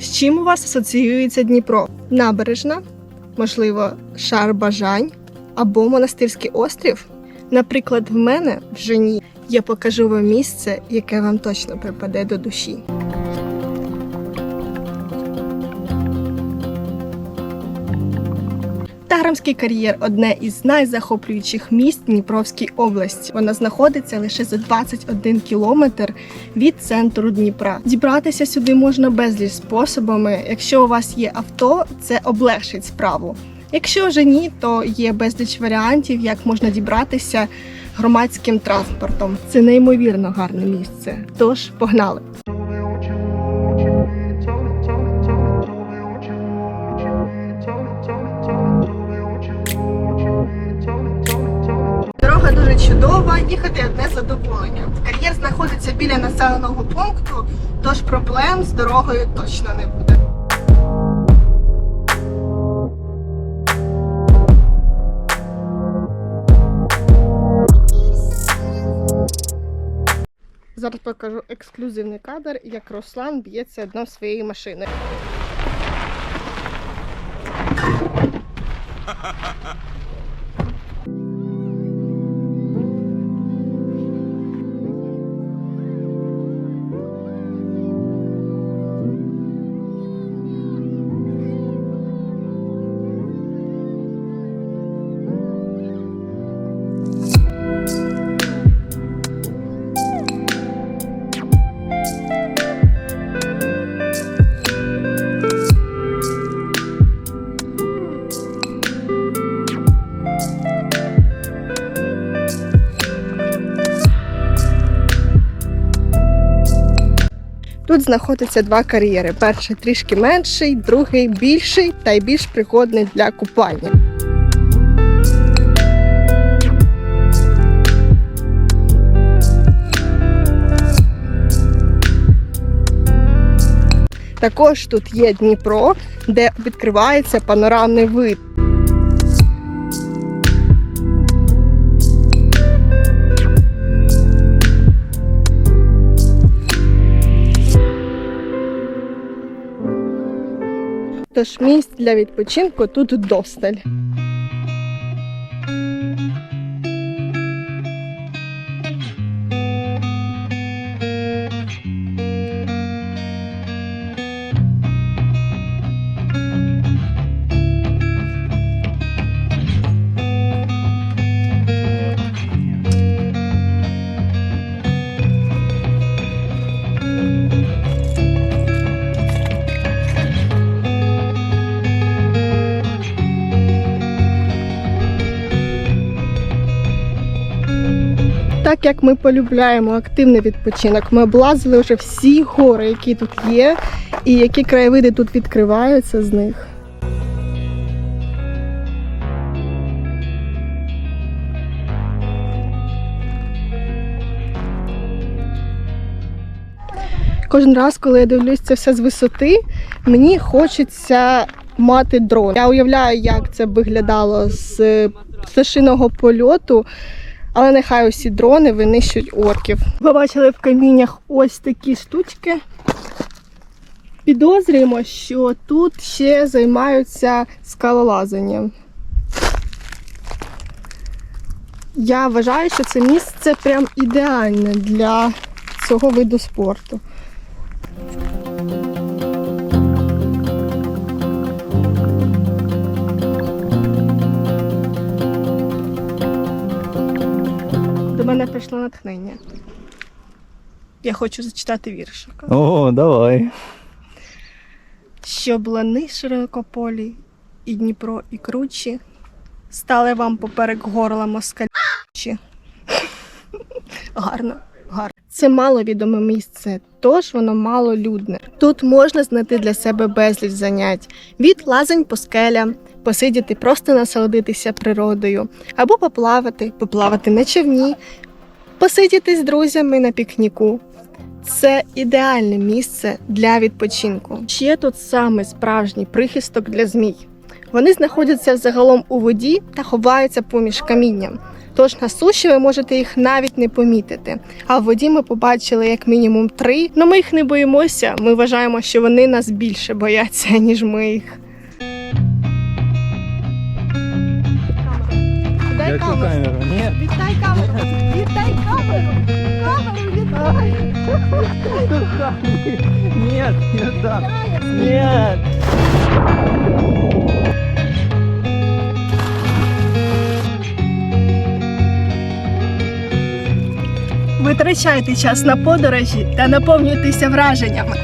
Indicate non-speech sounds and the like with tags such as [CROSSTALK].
З чим у вас асоціюється Дніпро? Набережна, можливо, шар бажань або монастирський острів? Наприклад, в мене в жені я покажу вам місце, яке вам точно припаде до душі. Таграмський кар'єр одне із найзахоплюючих місць Дніпровській області. Вона знаходиться лише за 21 кілометр від центру Дніпра. Дібратися сюди можна безліч способами. Якщо у вас є авто, це облегшить справу. Якщо вже ні, то є безліч варіантів, як можна дібратися громадським транспортом. Це неймовірно гарне місце. Тож погнали! Їхати одне задоволення. Кар'єр знаходиться біля населеного пункту, тож проблем з дорогою точно не буде. Зараз покажу ексклюзивний кадр, як Руслан б'ється дном своєї машини. [LAUGHS] Тут знаходяться два кар'єри: перший трішки менший, другий більший та й більш пригодний для купання. Також тут є Дніпро, де відкривається панорамний вид. Тож місць для відпочинку тут досталь. Так як ми полюбляємо активний відпочинок, ми облазили вже всі гори, які тут є, і які краєвиди тут відкриваються з них. Кожен раз, коли я дивлюсь це все з висоти, мені хочеться мати дрон. Я уявляю, як це виглядало з пташиного польоту. Але нехай усі дрони винищують орків. Побачили в каміннях ось такі штучки. Підозрюємо, що тут ще займаються скалолазанням. Я вважаю, що це місце прям ідеальне для цього виду спорту. До мене прийшло натхнення. Я хочу зачитати віршик. О, давай. Щоб лани широкополі, і Дніпро, і кручі стали вам поперек горла москалічі. [LAUGHS] Гарно, гарно. Це маловідоме місце, тож воно малолюдне. Тут можна знайти для себе безліч занять від лазень по скелям, посидіти, просто насолодитися природою, або поплавати, поплавати на човні, посидіти з друзями на пікніку. Це ідеальне місце для відпочинку. Ще тут саме справжній прихисток для змій. Вони знаходяться загалом у воді та ховаються поміж камінням. Тож на суші ви можете їх навіть не помітити. А в воді ми побачили як мінімум три. Ну ми їх не боїмося. Ми вважаємо, що вони нас більше бояться, [LAUGHS] ніж ми їх. Дай камеру. камеру? Ні. Віддай камеру! Віддай камеру! Камеру віддай! Нет, не так. Нет. Витрачайте час на подорожі та наповнюйтеся враженнями.